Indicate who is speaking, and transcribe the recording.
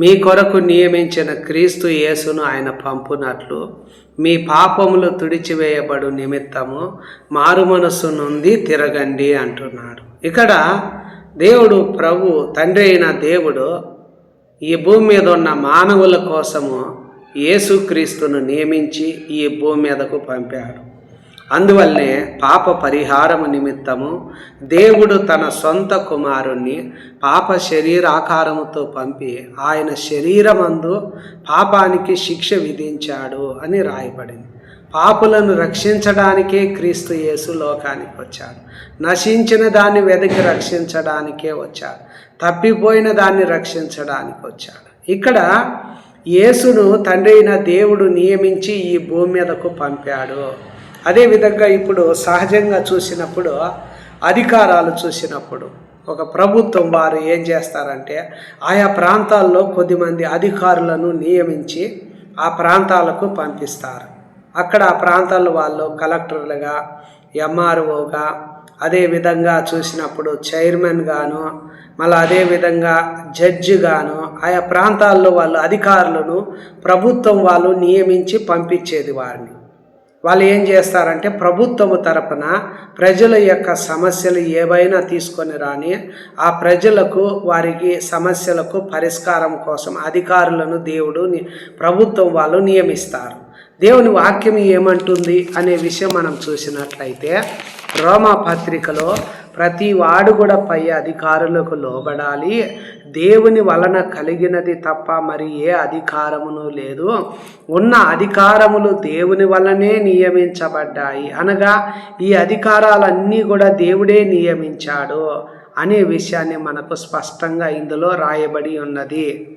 Speaker 1: మీ కొరకు నియమించిన క్రీస్తు యేసును ఆయన పంపునట్లు మీ పాపములు తుడిచివేయబడు నిమిత్తము మారు మనస్సు నుండి తిరగండి అంటున్నాడు. ఇక్కడ దేవుడు ప్రభు తండ్రి అయిన దేవుడు ఈ భూమి మీద ఉన్న మానవుల కోసము యేసుక్రీస్తును నియమించి ఈ భూమి మీదకు పంపాడు. అందువల్లనే పాప పరిహారము నిమిత్తము దేవుడు తన సొంత కుమారుణ్ణి పాప శరీరాకారముతో పంపి ఆయన శరీరమందు పాపానికి శిక్ష విధించాడు అని రాయబడింది. పాపులను రక్షించడానికే క్రీస్తు యేసు లోకానికి వచ్చాడు. నశించిన దాన్ని వెతికి రక్షించడానికే వచ్చాడు. తప్పిపోయిన దాన్ని రక్షించడానికి వచ్చాడు. ఇక్కడ యేసును తండ్రి అయిన దేవుడు నియమించి ఈ భూమి మీదకు పంపాడు. అదేవిధంగా ఇప్పుడు సహజంగా చూసినప్పుడు అధికారాలు చూసినప్పుడు ఒక ప్రభుత్వం వారు ఏం చేస్తారంటే ఆయా ప్రాంతాల్లో కొద్దిమంది అధికారులను నియమించి ఆ ప్రాంతాలకు పంపిస్తారు. అక్కడ ఆ ప్రాంతాల వాళ్ళు కలెక్టర్లుగా ఎంఆర్ఓగా అదే విధంగా చూసినప్పుడు చైర్మన్ గాను మళ్ళీ అదే విధంగా జడ్జి గాను ఆయా ప్రాంతాల్లో వాళ్ళు అధికారులను ప్రభుత్వం వాళ్ళు నియమించి పంపించేది వారిని. వాళ్ళు ఏం చేస్తారంటే ప్రభుత్వము తరపున ప్రజల యొక్క సమస్యలు ఏవైనా తీసుకొని రాని ఆ ప్రజలకు వారికి సమస్యలకు పరిష్కారం కోసం అధికారులను దేవుడు ని- ప్రభుత్వం వాళ్ళు నియమిస్తారు. దేవుని వాక్యం ఏమంటుంది అనే విషయం మనం చూసినట్లయితే రోమా పత్రికలో ప్రతి వాడు కూడా పై అధికారులకు లోబడాలి. దేవుని వలన కలిగినది తప్ప మరి ఏ అధికారమును లేదు. ఉన్న అధికారములు దేవుని వలనే నియమించబడ్డాయి. అనగా ఈ అధికారాలన్నీ కూడా దేవుడే నియమించాడు అనే విషయాన్ని మనకు స్పష్టంగా ఇందులో రాయబడి ఉన్నది.